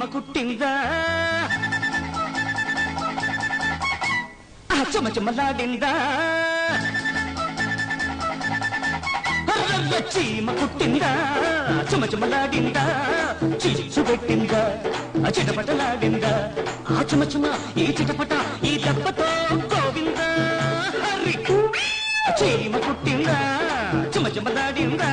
చీమ కుట్టిందా? ఆ చెమ చెమలాడిందా? చీమ కుట్టిందా? చెమ చెమలాడిందా? చిచ్చు పెట్టిందా? ఆ చిటపటలాడిందా? ఆ చెమ చెమ ఈ చిటపట ఈ దెబ్బతో గోవిందా? చీమ కుట్టిందా? చెమ చెమలాడిందా?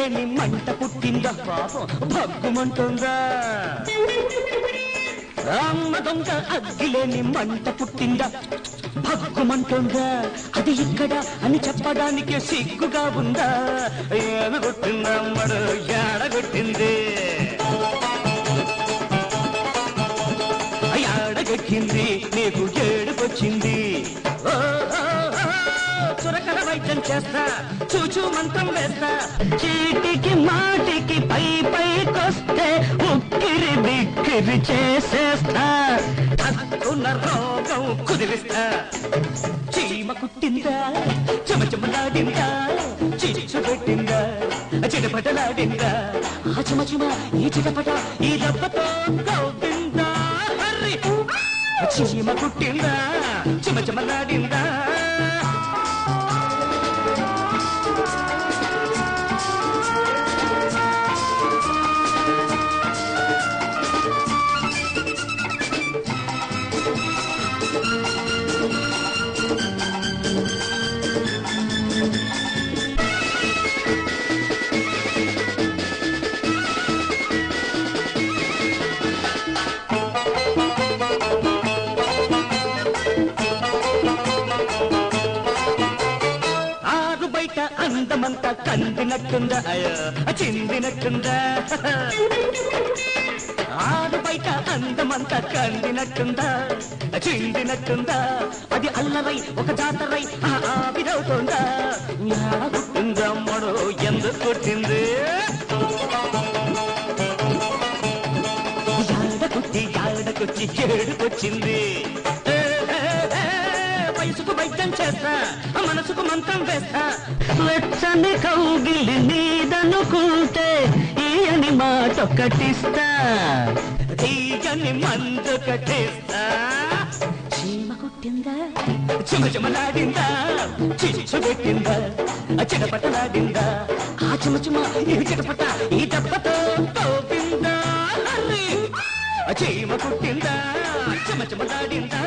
లేని మంట పుట్టిందా? పాపం భగ్గుమంటుందా? అమ్మ దొంగ అగ్గిలేని మంట పుట్టిందా? భగ్గుమంటుందా? అది ఇక్కడ అని చెప్పడానికి సిగ్గుగా ఉందా? ఏమి అమ్మడు? ఏడగొట్టింది ఏడగొట్టింది నీకు ఏడుకొచ్చింది ఓ, చురకల వైద్యం చేస్తా చూచూ మంత్రం వేస్తా. చీటికి మాటికి పై పైకొస్తే ఉక్కిరి బిక్కిరి చేసేస్తా. హక్కున రోగం కుదిరిస్తా. చీమ కుట్టిందా చెమ చెమలాడిందా చిచ్చు పెట్టిందా చిటపటలాడిందా. ఆ చెమ ఈ చిటపట ఈ దెబ్బతో గౌపిందా హర్రి చీమ కుట్టిందా చెమ అందమంతా కందినట్టుందా అయ్యో చిందినట్టుందా ఆరు బయట అందమంతా కందినట్టుందా చిందినట్టుందా అది అల్లరై ఒక జాతరై ఆ ఆవిరవుతుందా యాడ పుట్టిందమ్మడు ఎందుకు పుట్టింది యాడకొచ్చి యాడకొచ్చి ఏడుకొచ్చింది ఏ, ఏ, ఏ, వయసుకు వైద్యం చేస్తా మనసుకు మంత్రం వేస్తా. వెచ్చని కౌగిలి నీదనుకుంటే ఈయని మాటొక్కటిస్తా. తీయని మందొకటిస్తా చీమ కుట్టిందా? చెమ చెమలాడిందా? చిచ్చు పెట్టిందా చిటపటలాడిందా ఆ చెమ చెమ ఈ చిటపట ఈ దెబ్బతో తోపిందా చీమ కుట్టిందా? చెమ చెమ దాడిందా?